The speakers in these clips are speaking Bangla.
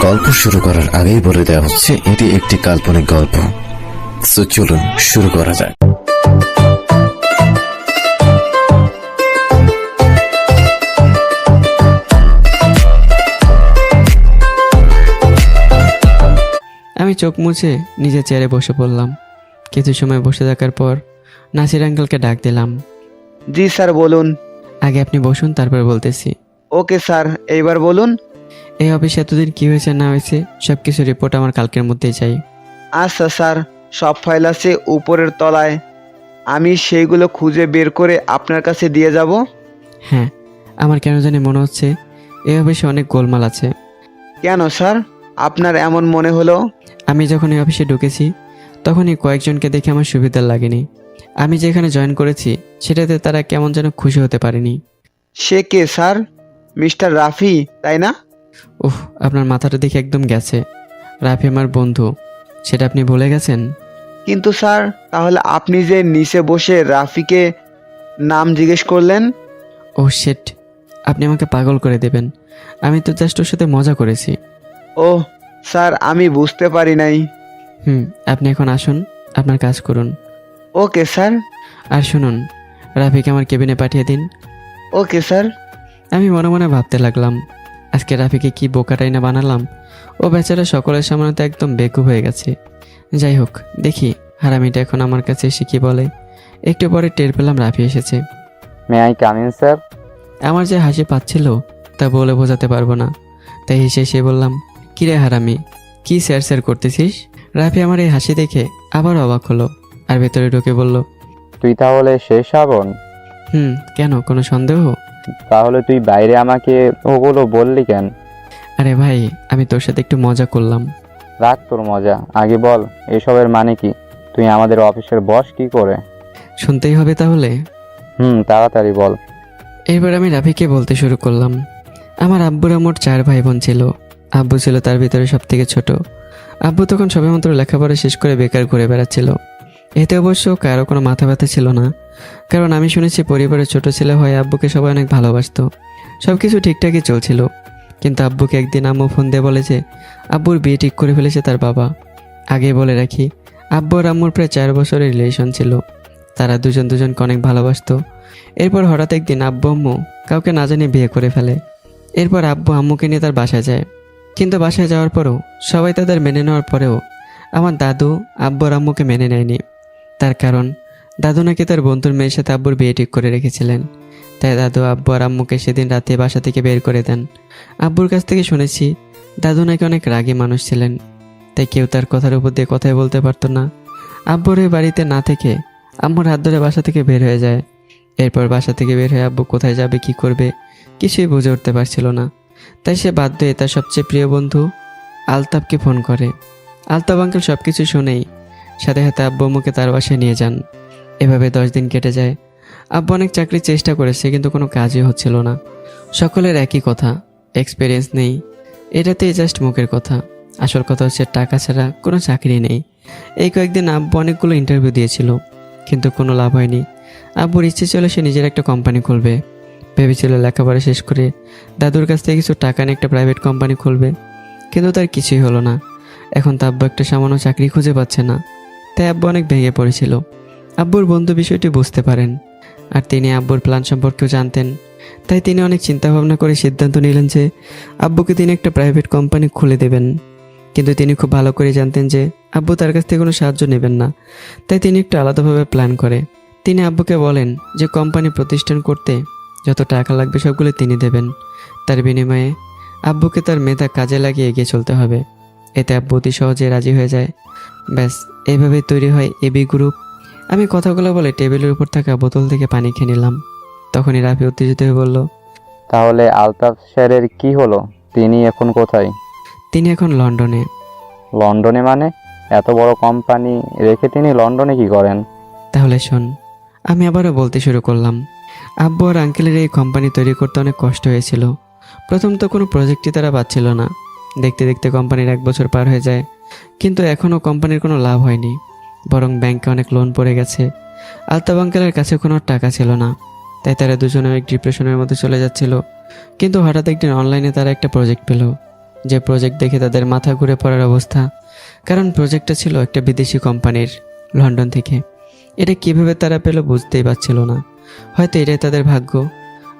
গল্প শুরু করার আগেই বলে দেওয়া হচ্ছে এটি একটি কাল্পনিক গল্প। সো চলুন শুরু করা যাক। আমি চোখ মুছে নিজের চেয়ারে বসে পড়লাম। কিছু সময় বসে থাকার পর নাসির আঙ্কেলকে ডাক দিলাম। জি স্যার বলুন। আগে আপনি বসুন তারপর বলতেছি। ওকে স্যার এইবার বলুন। এই অফিসে এতদিন কি হয়েছে না হয়েছে সব কিছু রিপোর্ট আমার কালকের মধ্যেই চাই। আচ্ছা স্যার সব ফাইল আছে উপরের তলায়। আমি সেইগুলো খুঁজে বের করে আপনার কাছে দিয়ে যাব। হ্যাঁ আমার কেন জানি মনে হচ্ছে এই অফিসে অনেক গোলমাল আছে। কেন স্যার? আপনার এমন মনে হলো? আমি যখন এই অফিসে ঢুকেছি তখনই কয়েকজনকে দেখে আমার সুবিধা লাগেনি। আমি যেখানে জয়েন করেছি সেটাতে তারা কেমন যেন খুশি হতে পারেনি। সে কে স্যার? মিস্টার রাফি তাই না? উহ আপনার মাথাটা দেখে একদম গেছে। রাফি আমার বন্ধু সেটা আপনি ভুলে গেছেন? কিন্তু স্যার তাহলে আপনি যে নিচে বসে রাফিকে নাম জিজ্ঞেস করলেন? ও শেট আপনি আমাকে পাগল করে দেবেন। আমি তো জাস্ট ওর সাথে মজা করেছি। ও স্যার আমি বুঝতে পারি নাই। হুম আপনি এখন আসুন আপনার কাজ করুন। Okay sir. আর শুনুন রাফিকে আমার কেবিনে পাঠিয়ে দিন। Okay sir. আমি মনে মনে ভাবতে লাগলাম আজকে রাফিকে কি বোকাটাই না বানালাম? ও বেচারা সকলের সামনে তো একদম বেকুব হয়ে গেছে। যাই হোক দেখি হারামিটা এখন আমার কাছে এসে কি বলে। একটু পরে টের পেলাম রাফি এসেছে। May I come in sir আমার যে হাসি পাচ্ছিল তা বলে বোঝাতে পারব না। তাই হেসে এসে বললাম কিরে হারামি কি স্যার স্যার করতেছিস? রাফি আমার এই হাসি দেখে আবার অবাক হলো আর ভেতরে ঢুকে বলল তুই তাহলে শেষ শ্রাবণ হুম কেন কোনো সন্দেহ? তাহলে তুই বাইরে আমাকে ওগুলো বললি কেন? আরে ভাই আমি তোর সাথে একটু মজা করলাম। রাখ তোর মজা। আগে বল এসবের মানে কি? তুই আমাদের অফিসের বস কি করে? শুনতেই হবে তাহলে। হুম তাড়াতাড়ি বল। এরপর আমি রাফিকে বলতে শুরু করলাম। আমার আব্বুর মোট চার ভাই বোন ছিল। আব্বু ছিল তার ভিতরে সব থেকে ছোট। আব্বু তখন সবেমাত্র লেখাপড়া শেষ করে বেকার ঘুরে বেড়াচ্ছিল। এতে অবশ্য কারও কোনো মাথা ব্যথা ছিল না। কারণ আমি শুনেছি পরিবারের ছোট ছেলে হয়ে আব্বুকে সবাই অনেক ভালোবাসতো। সব কিছু ঠিকঠাকই চলছিল। কিন্তু আব্বুকে একদিন আম্মু ফোন দিয়ে বলে যে, আব্বুর বিয়ে ঠিক করে ফেলেছে তার বাবা। আগে বলে রাখি, আব্বু আর আম্মুর প্রায় চার বছরের রিলেশন ছিল। তারা দুজন দুজনকে অনেক ভালোবাসতো। এরপর হঠাৎ একদিন আব্বু আম্মু কাউকে না জানিয়ে বিয়ে করে ফেলে। এরপর আব্বু আম্মুকে নিয়ে তার বাসায় যায়। কিন্তু বাসায় যাওয়ার পরেও সবাই তাদের মেনে নেওয়ার পরেও আমার দাদু, আব্বু আম্মুকে মেনে নেয়নি। তার কারণ, দাদু নাকি তার বন্ধুর মেয়ের সাথে আব্বুর বিয়ে ঠিক করে রেখেছিলেন। তাই দাদু, আব্বু আর আম্মুকে সেদিন রাতে বাসা থেকে বের করে দেন। আব্বুর কাছ থেকে শুনেছি, দাদু নাকি অনেক রাগী মানুষ ছিলেন। তাই কেউ তার কথার উপর দিয়ে কথাই বলতে পারতো না। আব্বুর ওই বাড়িতে না থেকে আম্মুর হাত ধরে বাসা থেকে বের হয়ে যায়। এরপর বাসা থেকে বের হয়ে আব্বু কোথায় যাবে, কি করবে, কিছুই বুঝে উঠতে পারছিল না। তাই সে বাধ্য তার সবচেয়ে প্রিয় বন্ধু আলতাফকে ফোন করে। আলতাফ আঙ্কেল সব কিছু শুনেই সাথে সাথে আব্বু আম্মুকে তার বাসায় নিয়ে যান। এভাবে দশ দিন কেটে যায়। আব্বু অনেক চাকরির চেষ্টা করেছে, কিন্তু কোনো কাজই হচ্ছিল না। সকলের একই কথা এক্সপিরিয়েন্স নেই। এটাতেই জাস্ট মুখের কথা। আসল কথা হচ্ছে, টাকা ছাড়া কোনো চাকরি নেই। এই কয়েকদিন আব্বু অনেকগুলো ইন্টারভিউ দিয়েছিল, কিন্তু কোনো লাভ হয়নি। আব্বুর ইচ্ছে ছিল সে নিজের একটা কোম্পানি খুলবে। ভেবেছিল লেখাপড়া শেষ করে দাদুর কাছ থেকে কিছু টাকা নিয়ে একটা প্রাইভেট কোম্পানি খুলবে, কিন্তু তার কিছুই হলো না। এখন তো আব্বু একটা সামান্য চাকরি খুঁজে পাচ্ছে না। তাই আব্বু অনেক ভেঙে পড়েছিল। আব্বুর বন্ধু বিষয়টি বুঝতে পারেন। আর তিনি আব্বুর প্ল্যান সম্পর্কেও জানতেন। তাই তিনি অনেক চিন্তা ভাবনা করে সিদ্ধান্ত নিলেন যে, আব্বুকে তিনি একটা প্রাইভেট কোম্পানি খুলে দেবেন। কিন্তু তিনি খুব ভালো করে জানতেন যে, আব্বু তার কাছ থেকে কোনো সাহায্য নেবেন না। তাই তিনি একটু আলাদাভাবে প্ল্যান করে। তিনি আব্বুকে বলেন যে, কোম্পানি প্রতিষ্ঠান করতে যত টাকা লাগবে সবগুলো তিনি দেবেন। তার বিনিময়ে আব্বুকে তার মেধা কাজে লাগিয়ে এগিয়ে চলতে হবে। এতে আব্বু অতি সহজে রাজি হয়ে যায়। ব্যাস এইভাবেই তৈরি হয় এবি গ্রুপ আমি কথাগুলো বলে টেবিলের উপর থাকা বোতল থেকে পানি খেয়ে নিলাম। তখনই রাফি উত্তেজিত হয়ে বলল তাহলে আলতাফ স্যারের কি হলো? তিনি এখন কোথায়? তিনি এখন লন্ডনে। লন্ডনে মানে? এত বড় কোম্পানি রেখে তিনি লন্ডনে কি করেন? তাহলে শোন আমি আবারও বলতে শুরু করলাম। আব্বু আর আঙ্কেলের এই কোম্পানি তৈরি করতে অনেক কষ্ট হয়েছিল। প্রথম তো কোনো প্রজেক্টই তারা পাচ্ছিল না। দেখতে দেখতে কোম্পানির এক বছর পার হয়ে যায়। কিন্তু এখনও কোম্পানির কোনো লাভ হয়নি। বরং ব্যাংকে অনেক লোন পড়ে গেছে। আলতাব আঙ্কেলের কাছে কোনো টাকা ছিল না। তাই তারা দুজনে এক ডিপ্রেশনের মধ্যে চলে যাচ্ছিল। কিন্তু হঠাৎ একদিন অনলাইনে তারা একটা প্রজেক্ট পেল। যে প্রজেক্ট দেখে তাদের মাথা ঘুরে পড়ার অবস্থা। কারণ প্রজেক্টটা ছিল একটা বিদেশি কোম্পানির লন্ডন থেকে। এটা কীভাবে তারা পেল বুঝতেই পারছিল না। হয়তো এটাই তাদের ভাগ্য।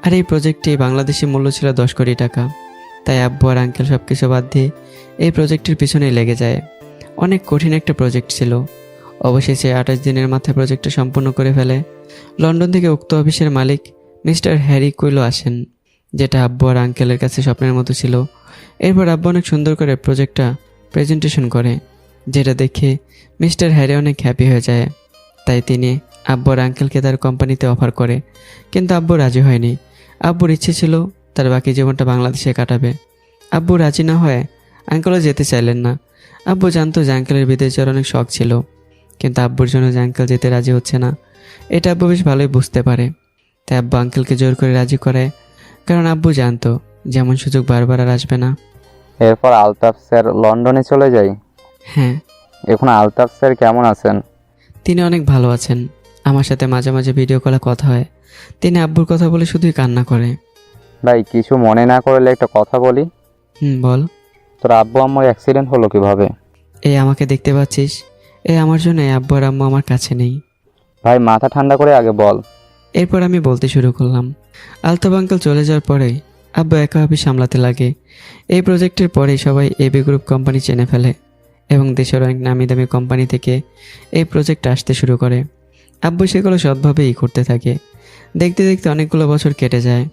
আর এই প্রজেক্টটি বাংলাদেশি মূল্য ছিল দশ কোটি টাকা। তাই আব্বু আর আঙ্কেল সব কিছু বাদ দিয়ে এই প্রজেক্টের পিছনেই লেগে যায়। অনেক কঠিন একটা প্রজেক্ট ছিল। অবশেষে আঠাশ দিনের মাথায় প্রজেক্টটা সম্পূর্ণ করে ফেলে। লন্ডন থেকে উক্ত অফিসের মালিক মিস্টার হ্যারি কুইলো আসেন, যেটা আব্বু আর আঙ্কেলের কাছে স্বপ্নের মতো ছিল। এরপর আব্বু অনেক সুন্দর করে প্রজেক্টটা প্রেজেন্টেশন করে, যেটা দেখে মিস্টার হ্যারি অনেক হ্যাপি হয়ে যায়। তাই তিনি আব্বুর আঙ্কেলকে তার কোম্পানিতে অফার করে, কিন্তু আব্বু রাজি হয়নি। আব্বুর ইচ্ছে ছিল তার বাকি জীবনটা বাংলাদেশে কাটাবে। আব্বু রাজি না হয় আঙ্কেলও যেতে চাইলেন না। আব্বু জানতো যে আঙ্কেলের বিদেশ যাওয়ার অনেক শখ ছিল কিন্তু আব্বুর জন্য যে আঙ্কেল যেতে রাজি হচ্ছে না এটা আব্বু বেশ ভালোই বুঝতে পারে। তাই আব্বু আঙ্কেলকে জোর করে রাজি করে কারণ আব্বু জানতো যেমন সুযোগ বারবার আর আসবে না। এরপর আলতাফ স্যার লন্ডনে চলে যায় হ্যাঁ। এখন আলতাফ স্যার কেমন আছেন? তিনি অনেক ভালো আছেন। আমার সাথে মাঝে মাঝে ভিডিও কলে কথা হয়। তিনি আব্বুর কথা বলে শুধুই কান্না করে। ভাই কিছু মনে না করলে একটা কথা বলি। হুম বল। তোর আব্বু আম্মুর অ্যাক্সিডেন্ট হলো কীভাবে? এই আমাকে দেখতে পাচ্ছিস? এই আমার জন্য আব্বু আর আম্মু আমার কাছে নেই। ভাই মাথা ঠান্ডা করে আগে বল। এরপর আমি বলতে শুরু করলাম। আলতাব আঙ্কেল চলে যাওয়ার পরে আব্বু একা অফিস সামলাতে লাগে। এই প্রজেক্টের পরেই সবাই এবি গ্রুপ কোম্পানি চেনে ফেলে এবং দেশের অনেক নামি দামি কোম্পানি থেকে এই প্রজেক্ট আসতে শুরু করে। আব্বু সেগুলো সৎভাবেই করতে থাকে। দেখতে দেখতে অনেকগুলো বছর কেটে যায়।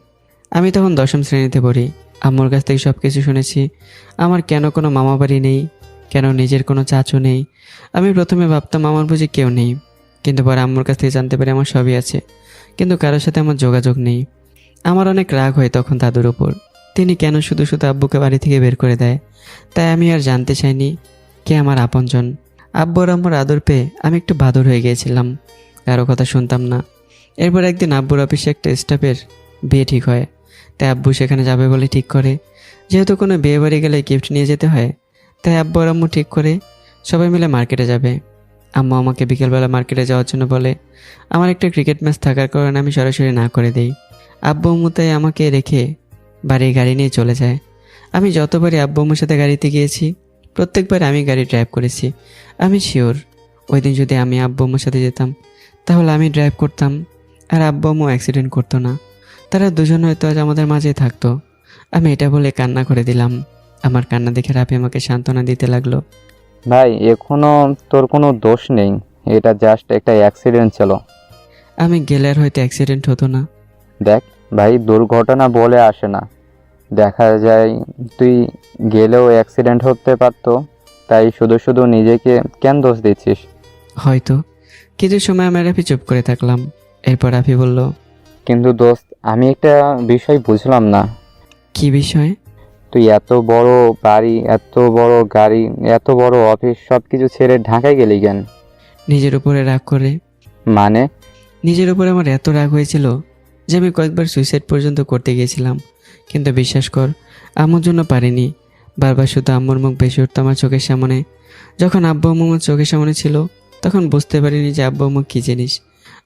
আমি তখন দশম শ্রেণীতে পড়ি। আম্মুর কাছ থেকে সব কিছু শুনেছি। আমার কেন কোনো মামা বাড়ি নেই? কেন নিজের কোনো চাচু নেই? আমি প্রথমে ভাবতাম আমার বুঝি কেউ নেই। কিন্তু পরে আম্মুর কাছ থেকে জানতে পারি আমার সবই আছে। কিন্তু কারোর সাথে আমার যোগাযোগ নেই। আমার অনেক রাগ হয় তখন দাদুর উপর। তিনি কেন শুধু শুধু আব্বুকে বাড়ি থেকে বের করে দেয়? তাই আমি আর জানতে চাইনি কে আমার আপনজন। আব্বুর আম্মুর আদর পেয়ে আমি একটু বাদর হয়ে গিয়েছিলাম। কারও কথা শুনতাম না। এরপর একদিন আব্বুর অফিসে একটা স্টাফের বিয়ে ঠিক হয়। তাই আব্বু সেখানে যাবে বলে ঠিক করে। যেহেতু কোনো বিয়ে বাড়ি গেলে গিফট নিয়ে যেতে হয়, তাই আব্বু আর আম্মু ঠিক করে সবাই মিলে মার্কেটে যাবে। আম্মু আমাকে বিকেলবেলা মার্কেটে যাওয়ার জন্য বলে, আমার একটা ক্রিকেট ম্যাচ থাকার কারণে আমি সরাসরি না করে দিই। আব্বু আম্মু তাই আমাকে রেখে বাড়ির গাড়ি নিয়ে চলে যায়। আমি যতবারই আব্বু আম্মুর সাথে গাড়িতে গিয়েছি প্রত্যেকবার আমি গাড়ি ড্রাইভ করেছি। আমি শিওর ওই দিন যদি আমি আব্বু আম্মুর সাথে যেতাম, তাহলে আমি ড্রাইভ করতাম। আর আব্বু আম্মু অ্যাক্সিডেন্ট করতো না। তারা দুজন হয়তো আজ আমাদের মাঝে থাকতো। আমি এটা বলে কান্না করে দিলাম। আমার কান্না দেখে রাফি আমাকে সান্ত্বনা দিতে লাগল। ভাই এখনও তোর কোনো দোষ নেই। এটা জাস্ট একটা অ্যাক্সিডেন্ট ছিল। আমি গেলে আর হয়তো অ্যাক্সিডেন্ট হতো না। দেখ ভাই দুর্ঘটনা বলে আসে না। দেখা যায় তুই গেলেও অ্যাক্সিডেন্ট হতে পারতো। তাই শুধু শুধু নিজেকে কেন দোষ দিচ্ছিস? হয়তো। কিছু সময় আমি রাফি চুপ করে থাকলাম। এরপর রাফি বলল কিন্তু দোস্ত আমি একটা বিষয় বুঝলাম না। কি বিষয়? তুই এত বড় বাড়ি এত বড় গাড়ি এত বড় অফিস সব কিছু ছেড়ে ঢাকায় গেলি কেন? নিজের উপরে রাগ করে। মানে? নিজের উপরে আমার এত রাগ হয়েছিল যে আমি কয়েকবার সুইসাইড পর্যন্ত করতে গিয়েছিলাম। কিন্তু বিশ্বাস কর আম্মুর জন্য পারিনি। বারবার শুধু আম্মুর মুখ ভেসে উঠতো আমার চোখের সামনে। যখন আব্বু আম্মু আমার চোখের সামনে ছিল তখন বুঝতে পারিনি যে আব্বু আম্মু কী জিনিস।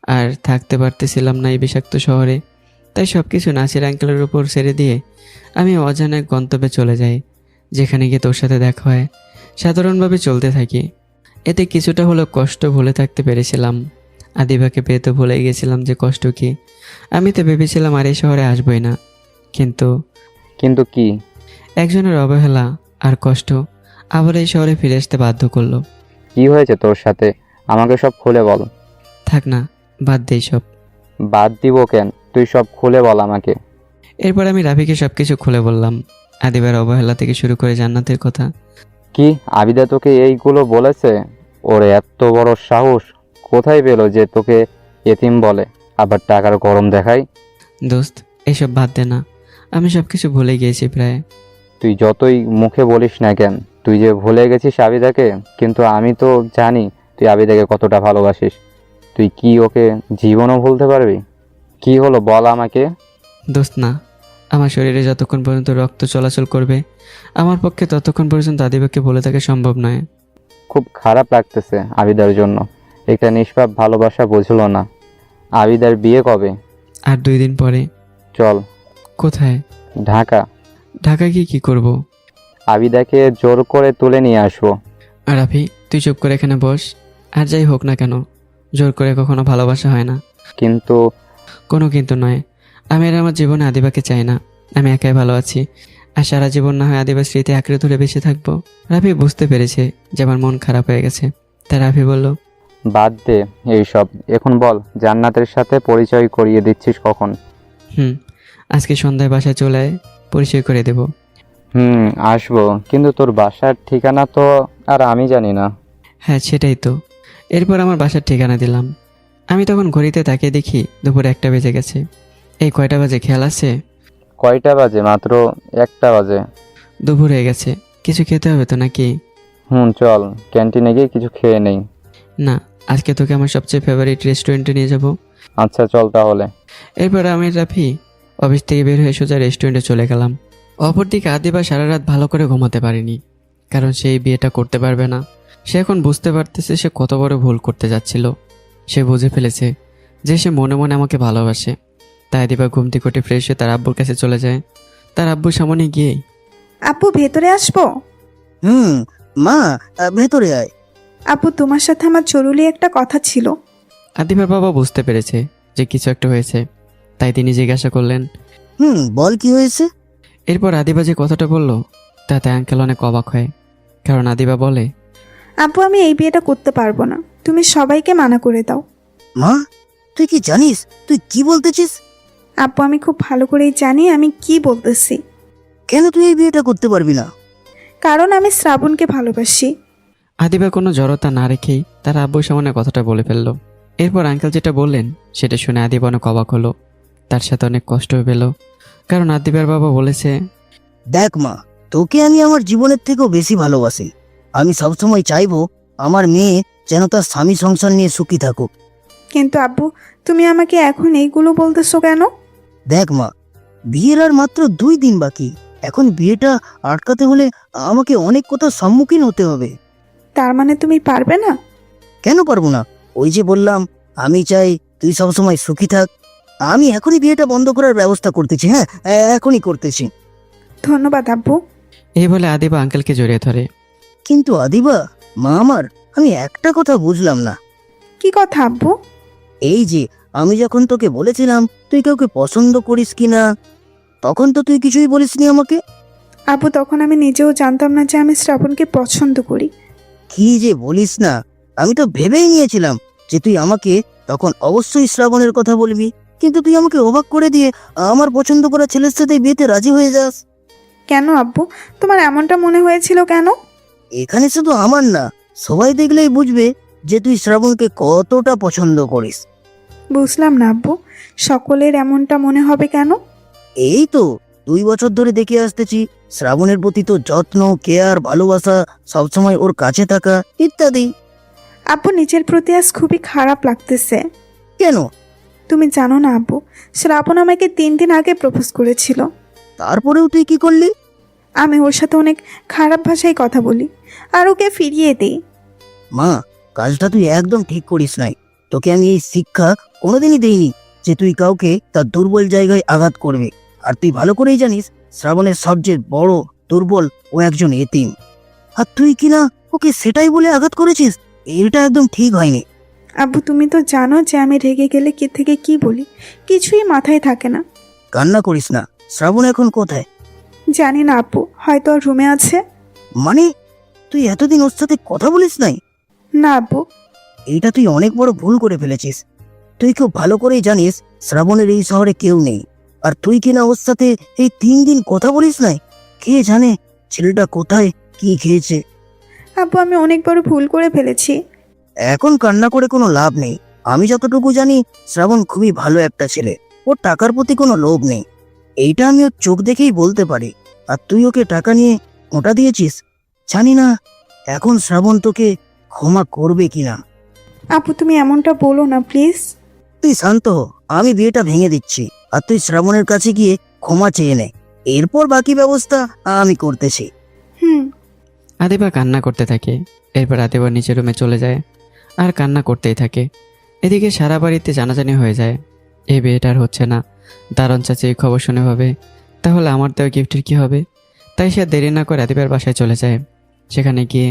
আর থাকতে পারতেছিলাম না এই বিষাক্ত শহরে। তাই সব কিছু নাসির আঙ্কেলের উপর ছেড়ে দিয়ে আমি অজানা এক গন্তব্যে চলে যাই যেখানে গিয়ে তোর সাথে দেখা হয়। সাধারণভাবে চলতে থাকি। এতে কিছুটা হলেও কষ্ট ভুলে থাকতে পেরেছিলাম। আদিবাকে পেয়ে তো ভুলে গেছিলাম যে কষ্ট কি। আমি তো ভেবেছিলাম আর এই শহরে আসবই না। কিন্তু কিন্তু কি? একজনের অবহেলা আর কষ্ট আবার এই শহরে ফিরে আসতে বাধ্য করল। কি হয়েছে তোর সাথে? আমাকে সব খুলে বল। থাক না বাদ দেই সব বাদ দিব কেন? তুই সব খুলে বল আমাকে। এরপর আমি রাফিকে সব কিছু খুলে বললাম। আদিবার অবহেলা থেকে শুরু করে জান্নাতের কথা। কি? আবিদা তোকে এইগুলো বলেছে? ওর এত বড় সাহস। কোথায় পেল যে তোকে এতিম বলে? আবার টাকার গরম দেখায় দোস্ত এসব বাদ দে না। আমি সব কিছু ভুলে গিয়েছি প্রায়। তুই যতই মুখে বলিস না কেন তুই যে ভুলে গেছিস আবিদাকে কিন্তু আমি তো জানি তুই আবিদাকে কতটা ভালোবাসিস। তুই কি ওকে জীবনও ভুলতে পারবি? কি হলো বল আমাকে? দোস্ত না আমার শরীরে যতক্ষণ পর্যন্ত রক্ত চলাচল করবে আমার পক্ষে ততক্ষণ পর্যন্ত আদিবাকে বলে থাকা সম্ভব নয়। খুব খারাপ লাগতেছে আবিদার জন্য। একটা নিষ্পাপ ভালোবাসা বুঝলো না। আবিদার বিয়ে কবে? আর দুই দিন পরে। চল। কোথায়? ঢাকা। ঢাকা গিয়ে কী করব? আবিদাকে জোর করে তুলে নিয়ে আসব। আর রাফি তুই চুপ করে এখানে বস। আর যাই হোক না কেন জোর করে কখনো ভালোবাসা হয় না। কিন্তু কোনো কিন্তু নয়। আমি আর আমার জীবনে আদিবাকে চাই না। আমি একাই ভালো আছি। আর সারা জীবন না হয় আদিবার স্মৃতি আঁকড়ে ধরে বেঁচে থাকব। রাফি বুঝতে পেরেছে যে আমার মন খারাপ হয়ে গেছে। তা রাফি বলল বাদ দে এইসব। এখন বল জান্নাতের সাথে পরিচয় করিয়ে দিচ্ছিস কখন? হুম আজকে সন্ধ্যায় বাসায় চলে আয় পরিচয় করে দেব। হুম আসব। কিন্তু তোর বাসার ঠিকানা তো আর আমি জানি না। হ্যাঁ সেটাই তো। এরপর আমার বাসার ঠিকানা দিলাম। আমি তখন ঘড়িতে তাকিয়ে দেখি দুপুর একটা বেজে গেছে। এই কয়টা বাজে খেয়াল আছে? কয়টা বাজে? মাত্র একটা বাজে। দুপুর হয়ে গেছে। কিছু খেতে হবে তো নাকি? হুম চল। ক্যান্টিনে গিয়ে কিছু খেয়ে নেই। না আজকে তোকে আমার সবচেয়ে ফেভারিট রেস্টুরেন্টে নিয়ে যাব। আচ্ছা চল তাহলে। এরপর আমি রাফি অফিস থেকে বের হয়ে সোজা রেস্টুরেন্টে চলে গেলাম। অপরদিকে আদিবা সারা রাত ভালো করে ঘুমাতে পারেনি কারণ সে এই বিয়েটা করতে পারবে না। সে এখন বুঝতে পারতেছে সে কত বড় ভুল করতে যাচ্ছিল। সে বুঝে ফেলেছে যে সে মনে মনে আমাকে ভালোবাসে। তাই আদিবা ঘুমতি কোটে ফ্রেশ হয়ে তার আব্বুর কাছে চলে যায়। তার আব্বুর সামনে গিয়ে আপু ভেতরে আসব? হুম মা ভেতরে আয়। আপু তোমার সাথে আমার জরুরি একটা কথা ছিল। আদিবার বাবা বুঝতে পেরেছে যে কিছু একটা হয়েছে। তাই তিনি জিজ্ঞাসা করলেন হুম বল কি হয়েছে? এরপর আদিবা যে কথাটা বলল তাতে আঙ্কেল অনেক অবাক হয়। কারণ আদিবা বলে আপু আমি এই বিয়েটা করতে পারব না। তুমি সবাইকে মানা করে দাও। মা তুই কি জানিস? তুই কি বলতেছিস? আপু আমি খুব ভালো করেই জানি আমি কি বলতেছি। কেন তুই এই বিয়েটা করতে পারবি না? কারণ আমি শ্রাবণকে ভালোবাসি। আদিবা কোনো জড়তা না রেখেই তার আব্বুর সামনে কথাটা বলে ফেলল। এরপর আঙ্কেল যেটা বললেন সেটা শুনে আদিবা অনেক অবাক হলো। তার সাথে অনেক কষ্ট পেল। কারণ আদিবার বাবা বলেছে দেখ মা তোকে আমি আমার জীবনের থেকেও বেশি ভালোবাসি। আমি সবসময় চাইব আমার মেয়ে যেন তার স্বামী সংসার নিয়ে সুখী থাকুক। কিন্তু আব্বু তুমি আমাকে এখন এইগুলো বলতেছো কেন? দেখ মা বিয়ের আর মাত্র দুই দিন বাকি। এখন বিয়েটা আটকাতে হলে আমাকে অনেক কথার সম্মুখীন হতে হবে। তার মানে তুমি পারবে না? কেন পারব না? ওই যে বললাম আমি চাই তুই সবসময় সুখী থাক। আমি এখনই বিয়েটা বন্ধ করার ব্যবস্থা করতেছি হ্যাঁ? এখনই করতেছি। ধন্যবাদ আব্বু। এই বলে আদিবা আঙ্কেলকে জড়িয়ে ধরে। কিন্তু আদিবা মা আমার আমি একটা কথা বুঝলাম না। কি কথা আব্বু? এই যে আমি যখন তোকে বলেছিলাম তুই কাউকে পছন্দ করিস কিনা তখন তো তুই কিছুই বলিসনি আমাকে। আব্বু তখন আমি নিজেও জানতাম না যে আমি শ্রাবণকে পছন্দ করি। কি যে বলিস না আমি তো ভেবেই নিয়েছিলাম যে তুই আমাকে তখন অবশ্যই শ্রাবণের কথা বলবি কিন্তু তুই আমাকে অবাক করে দিয়ে আমার পছন্দ করা ছেলের সাথে বিয়েতে রাজি হয়ে যাস। কেন আব্বু? তোমার এমনটা মনে হয়েছিল কেন? এখানে শুধু আমার না সবাই দেখলেই বুঝবে যে তুই শ্রাবণকে কতটা পছন্দ করিস। বুঝলাম না আব্বু সকলের এমনটা মনে হবে কেন? এই তো দুই বছর ধরে দেখে আসতেছি শ্রাবণের প্রতি তো যত্ন কেয়ার ভালোবাসা সবসময় ওর কাছে থাকা ইত্যাদি। আব্বু নিজের প্রতি আজ খুবই খারাপ লাগতেছে। কেন? তুমি জানো না আব্বু শ্রাবণ আমাকে তিন দিন আগে প্রপোজ করেছিল। তারপরেও তুই কি করলি? আমি ওর সাথে অনেক খারাপ ভাষায় কথা বলি। আর ওকে ফিরিয়ে দিই মা কাজটা তুই একদম ঠিক করিস নাই। তোকে আমি এই শিক্ষা কোনোদিনই দেইনি যে তুই কাউকে তার দুর্বল জায়গায় আঘাত করবে। আর তুই ভালো করেই জানিস শ্রাবণের সবচেয়ে বড় দুর্বল ও একজন এতিম। আর তুই কিনা ওকে সেটাই বলে আঘাত করেছিস? এটা একদম ঠিক হয়নি। আব্বু তুমি তো জানো যে আমি রেগে গেলে কে থেকে কি বলি। কিছুই মাথায় থাকে না। কান্না করিস না। শ্রাবণ এখন কোথায়? জানি না আব্বু হয়তো ওর রুমে আছে। মানে তুই এতদিন ওর সাথে কথা বলিস নাই? না আব্বু। এইটা তুই অনেক বড় ভুল করে ফেলেছিস। তুই খুব ভালো করেই জানিস শ্রাবণের এই শহরে কেউ নেই। আর তুই কিনা ওর সাথে এই তিন দিন কথা বলিস নাই? কে জানে ছেলেটা কোথায় কি খেয়েছে? আব্বু আমি অনেক বড় ভুল করে ফেলেছি। এখন কান্না করে কোনো লাভ নেই। আমি যতটুকু জানি শ্রাবণ খুবই ভালো একটা ছেলে। ওর টাকার প্রতি কোনো লোভ নেই। এইটা আমি ওর চোখ দেখেই বলতে পারি। আর তুই ওকে টাকা নিয়ে ওটা দিয়েছিস? জানি না এখন শ্রাবণ তোকে ক্ষমা করবে কিনা। আপু তুমি এমনটা বলো না প্লিজ তুই শান্ত হ আমি বিয়েটা ভেঙে দিচ্ছি আর তুই শ্রাবণের কাছে গিয়ে ক্ষমা চেয়ে নে। এরপর বাকি ব্যবস্থা আমি করতেছি। হুম। আদিবা কান্না করতে থাকে এরপর আদিবা নিচের রুমে চলে যায় আর কান্না করতেই থাকে। এদিকে সারা বাড়িতে জানাজানি হয়ে যায় এই বিয়েটা আর হচ্ছে না। দারণ চাচি এই খবর শুনে ভাবে তাহলে আমার দেওয়া গিফটের কি হবে? তাই সে দেরি না করে আদিবার বাসায় চলে যায়। সেখানে গিয়ে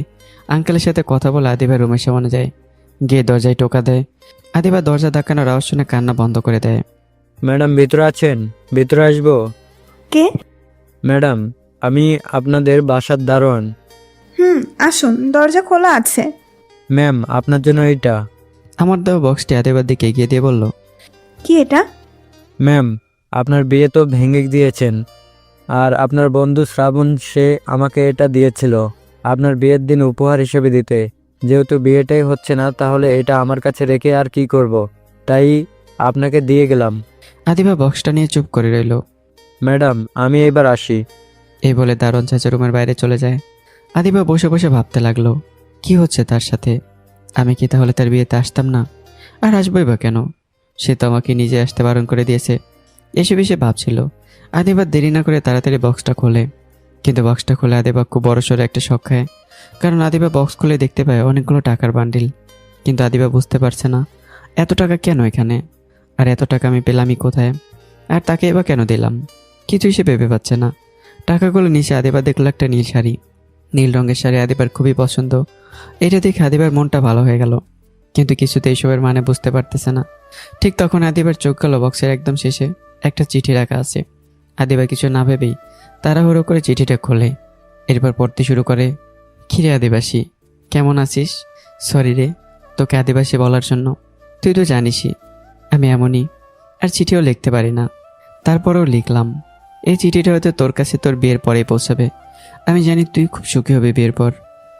আঙ্কেলের সাথে কথা বলে আদিবার রুমের সামনে যায়। গিয়ে দরজায় টোকা দেয়। আদিবা দরজা ধাক্কানোর আওয়াজ শুনে কান্না বন্ধ করে দেয়। ম্যাডাম ভিতরে আছেন? ভিতরে আসব? কে? ম্যাডাম আমি আপনাদের বাসার দারোয়ান। হুম আসুন দরজা খোলা আছে। ম্যাম আপনার জন্য এইটা। আমার দেওয়া বক্সটি আদিবার দিকে এগিয়ে দিয়ে বলল কি এটা? ম্যাম আপনার বিয়ে তো ভেঙে দিয়েছেন। আর আপনার বন্ধু শ্রাবণ সে আমাকে এটা দিয়েছিল। আপনার বিয়ের দিন উপহার হিসেবে দিতে। যেহেতু বিয়েটাই হচ্ছে না তাহলে এটা আমার কাছে রেখে আর কি করব। তাই আপনাকে দিয়ে গেলাম। আদিবা বক্সটা নিয়ে চুপ করে রইল। ম্যাডাম আমি এবার আসি। এই বলে দারুণ চাচা রুমের বাইরে চলে যায়। আদিবা বসে বসে ভাবতে লাগল কি হচ্ছে তার সাথে? আমি কি তাহলে তার বিয়েতে আসতাম না? আর আসবোই বা কেন? সে তো আমাকে নিজে আসতে বারণ করে দিয়েছে। এসে সে ভাবছিল। আদিবা দেরি না করে তাড়াতাড়ি বক্সটা খোলে। কিন্তু বক্সটা খুলে আদিবা খুব বড় সড়ো একটা শখ খায়। কারণ আদিবা বক্স খুলে দেখতে পায় অনেকগুলো টাকার বান্ডিল কিন্তু আদিবা বুঝতে পারছে না, এত টাকা কেন এখানে? আর এত টাকা আমি পেলামই কোথায়? আর তাকে এবার কেন দিলাম? কিছুই সে ভেবে পাচ্ছে না। টাকাগুলো নিচে আদিবার দেখল একটা নীল শাড়ি। নীল রঙের শাড়ি আদিবার খুবই পছন্দ। এটা দেখে আদিবার মনটা ভালো হয়ে গেল। কিন্তু কিছুতে এইসবের মানে বুঝতে পারতেছে না। ঠিক তখন আদিবার চোখ গেল বক্সের একদম শেষে। একটা চিঠি রাখা আছে। আদিবা কিছু না ভেবেই তাড়াহুড়ো করে চিঠিটা খোলে। এরপর পড়তে শুরু করে খিরে আদিবাসী, কেমন আছিস? সরি রে, তোকে আদিবাসী বলার জন্য। তুই তো জানিসই, আমি এমনই, আর চিঠিও লিখতে পারি না। তারপরেও লিখলাম। এই চিঠিটা হয়তো তোর কাছে তোর বিয়ের পরেই পৌঁছাবে। আমি জানি তুই খুব সুখী হবি বিয়ের পর।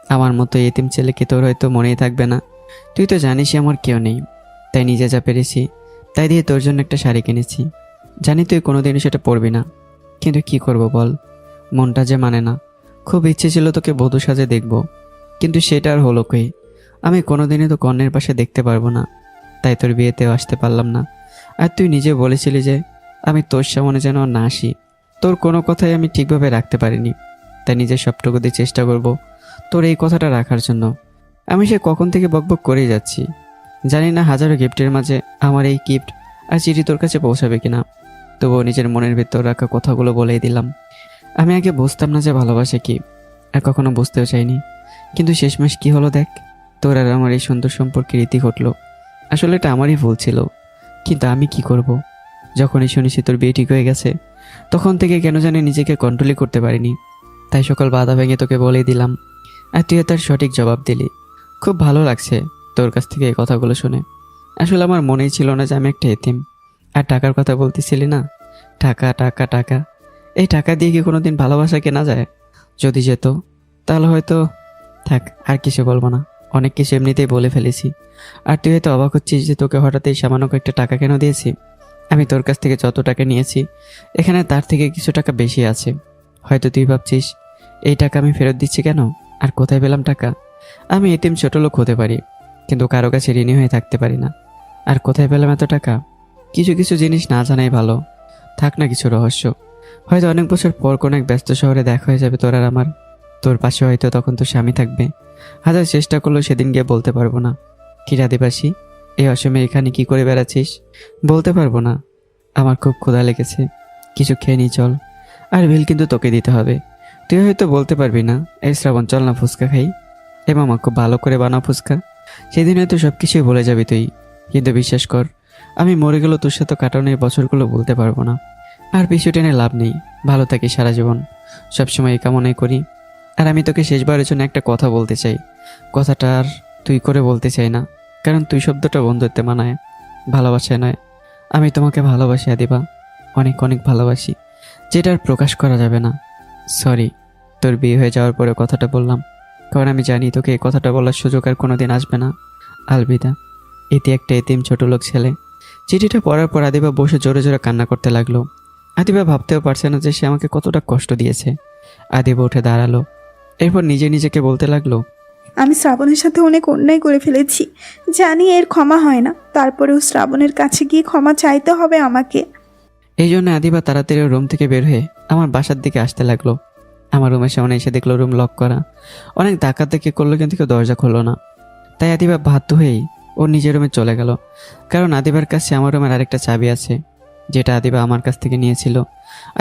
আমার মতো এতিম ছেলেকে তোর হয়তো মনেই থাকবে না। তুই তো জানিসই আমার কেউ নেই। তাই নিজে যা পেরেছি, তাই দিয়ে তোর জন্য একটা শাড়ি কিনেছি। জানি তুই কোনোদিনও সেটা পড়বি না। কিন্তু কি করব বল? মনটা যে মানে না। খুব ইচ্ছে ছিল তোকে বধূ সাজে দেখব। কিন্তু সেটা আর হলো কই? আমি কোনোদিনই তো কর্ণের পাশে দেখতে পারব না। তাই তোর বিয়েতেও আসতে পারলাম না। আর তুই নিজে বলেছিলি যে আমি তোর সামনে যেন না আসি। তোর কোনো কথাই আমি ঠিকভাবে রাখতে পারিনি। তাই নিজের সবটুকু দিয়ে চেষ্টা করব তোর এই কথাটা রাখার জন্য। আমি সে কখন থেকে বকবক করেই যাচ্ছি। জানি না হাজারো গিফটের মাঝে আমার এই গিফট আর চিঠি তোর কাছে পৌঁছাবে কিনা। তবুও নিজের মনের ভেতর রাখা কথাগুলো বলেই দিলাম। আমি আগে বুঝতাম না যে ভালোবাসে কি, আর কখনো বুঝতেও চাইনি। কিন্তু শেষমেশ কি হলো দেখ, তোর আর আমার এই সুন্দর সম্পর্কে রীতি ঘটলো। আসলে এটা আমারই ভুল ছিল, কিন্তু আমি কি করব। যখনই শুনেছি তোর বিয়ে ঠিক হয়ে গেছে, তখন থেকে কেন জানি নিজেকে কন্ট্রোলই করতে পারিনি। তাই সকল বাধা ভেঙে তোকে বলেই দিলাম, আর তুইও তার সঠিক জবাব দিলি। খুব ভালো লাগছে তোর কাছ থেকে এই কথাগুলো শুনে। আসলে আমার মনেই ছিল না যে আমি একটা এতিম। আর টাকার কথা বলতেছিলি না? টাকা টাকা টাকা। এই টাকা দিয়ে কি কোনোদিন ভালোবাসা কেনা যায়? যদি যেত, তাহলে হয়তো, থাক, আর কিছু বলব না। অনেক কিছু এমনিতেই বলে ফেলেছি। আর তুই হয়তো অবাক হচ্ছিস যে তোকে হঠাৎ এই সামান্য কয়েকটা টাকা কেন দিয়েছি? আমি তোর কাছ থেকে যত টাকা নিয়েছি, এখানে তার থেকে কিছু টাকা বেশি আছে। হয়তো তুই ভাবছিস, এই টাকা আমি ফেরত দিচ্ছি কেন? আর কোথায় পেলাম টাকা? আমি এতিম ছোট লোক হতে পারি, কিন্তু কারও কাছে ঋণী হয়ে থাকতে পারি না। আর কোথায় পেলাম এত টাকা? কিছু কিছু জিনিস না জানাই ভালো। থাক না কিছু রহস্য। হয়তো অনেক বছর পর কোনো এক ব্যস্ত শহরে দেখা হয়ে যাবে তোর আর আমার। তোর পাশে হয়তো তখন তোর স্বামী থাকবে। হাজার চেষ্টা করলেও সেদিন গিয়ে বলতে পারব না। কি আদিবাসী, এই অসমে এখানে কি করে বেড়াচ্ছিস? বলতে পারব না। আমার খুব ক্ষুধা লেগেছে। কিছু খেয়ে নি, চল। আর বিল কিন্তু তোকে দিতে হবে। তুই হয়তো বলতে পারবি না, এই শ্রাবণ চল না ফুচকা খাই। এ মামা, খুব ভালো করে বানাও ফুচকা। সেদিন হয়তো সব কিছুই বলে যাবি তুই। কিন্তু বিশ্বাস কর আমি মরে গেলেও তোর সাথে কাটানো এই বছরগুলো বলতে পারব না। আর পিছু টেনে লাভ নেই। ভালো থাকি সারা জীবন। সবসময় এই কামনাই করি। আর আমি তোকে শেষবারের জন্য একটা কথা বলতে চাই। কথাটা আর তুই করে বলতে চাই না। কারণ তুই শব্দটা বন্ধুত্বে মানায়। ভালোবাসায় নয়। আমি তোমাকে ভালোবাসি আদিবা অনেক অনেক ভালোবাসি। যেটার প্রকাশ করা যাবে না। সরি, তোর বিয়ে হয়ে যাওয়ার পরে কথাটা বললাম। কারণ আমি জানি তোকে এই কথাটা বলার সুযোগ আর কোনোদিন আসবে না। আলবিদা এতে একটা এতিম ছোট লোক ছেলে। চিঠিটা পড়ার পর আদিবা বসে জোরে জোরে কান্না করতে লাগল। আদিবা ভাবতেও পারছে না যে সে আমাকে কতটা কষ্ট দিয়েছে। আদিবা উঠে দাঁড়াল। এরপর নিজে নিজেকে বলতে লাগল আমি শ্রাবণের সাথে অনেক অন্যায় করে ফেলেছি। জানি এর ক্ষমা হয় না। তারপরেও শ্রাবণের কাছে গিয়ে ক্ষমা চাইতে হবে আমাকে। এই জন্য আদিবা তাড়াতাড়ি রুম থেকে বের হয়ে আমার বাসার দিকে আসতে লাগল। আমার রুমের সামনে এসে দেখল রুম লক করা। অনেক ডাকাত দেখে করল কিন্তু কেউ দরজা খুললো না। তাই আদিবা বাধ্য হয়েই ওর নিজের রুমে চলে গেল। কারণ আদিবার কাছে আমার রুমের আরেকটা চাবি আছে, যেটা আদিবা আমার কাছ থেকে নিয়েছিল।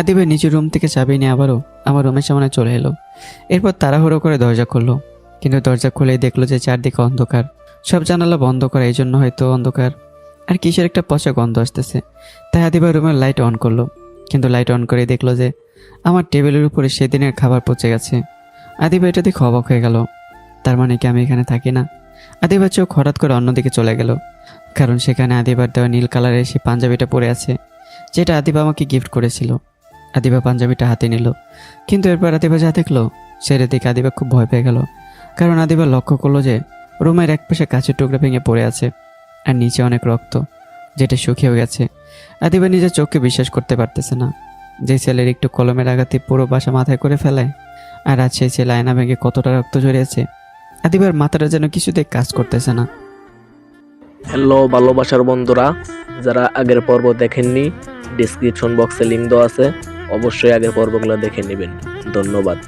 আদিবা নিজের রুম থেকে চাবি নিয়ে আবারও আমার রুমের সামনে চলে এলো। এরপর তাড়াহুড়ো করে দরজা খুললো, কিন্তু দরজা খুলেই দেখল যে চারদিকে অন্ধকার। সব জানালা বন্ধ করা, এই জন্য হয়তো অন্ধকার। আর কিসের একটা পচা গন্ধ আসতেছে। তাই আদিবা রুমের লাইট অন করল, কিন্তু লাইট অন করে দেখল যে আমার টেবিলের উপরে সেদিনের খাবার পচে গেছে। আদিবা এটা দেখে অবাক হয়ে গেল। তার মানে কি আমি এখানে থাকি না? আদিবার চোখ হঠাৎ করে অন্যদিকে চলে গেল, কারণ সেখানে আদিবার দেওয়া নীল কালারের সেই পাঞ্জাবিটা পরে আছে, যেটা আদিবা আমাকে গিফট করেছিল। আদিবা পাঞ্জাবিটা হাতে নিল, কিন্তু এরপর আদিবা যা দেখল, সেটা দেখে আদিবা খুব ভয় পেয়ে গেল, কারণ আদিবা লক্ষ্য করল যে রুমের এক পাশে কাছের টুকরা ভেঙে পড়ে আছে, আর নিচে অনেক রক্ত, যেটা শুকিয়েও গেছে। আদিবা নিজের চোখকে বিশ্বাস করতে পারতেছে না, যে ছেলের একটু কলমের আঘাতে পুরো বাসা মাথায় করে ফেলায়, আর আজ সেই ছেলে আয়না ভেঙে কতটা রক্ত জড়িয়েছে আদিবার মাথাটা যেন কিছুতে কাজ করতেছে না। হ্যালো, ভালোবাসার বন্ধুরা, যারা আগের পর্ব দেখেননি ডিসক্রিপশন বক্সে লিঙ্ক দেওয়া আছে, অবশ্যই আগের পর্বগুলো দেখে নেবেন। ধন্যবাদ।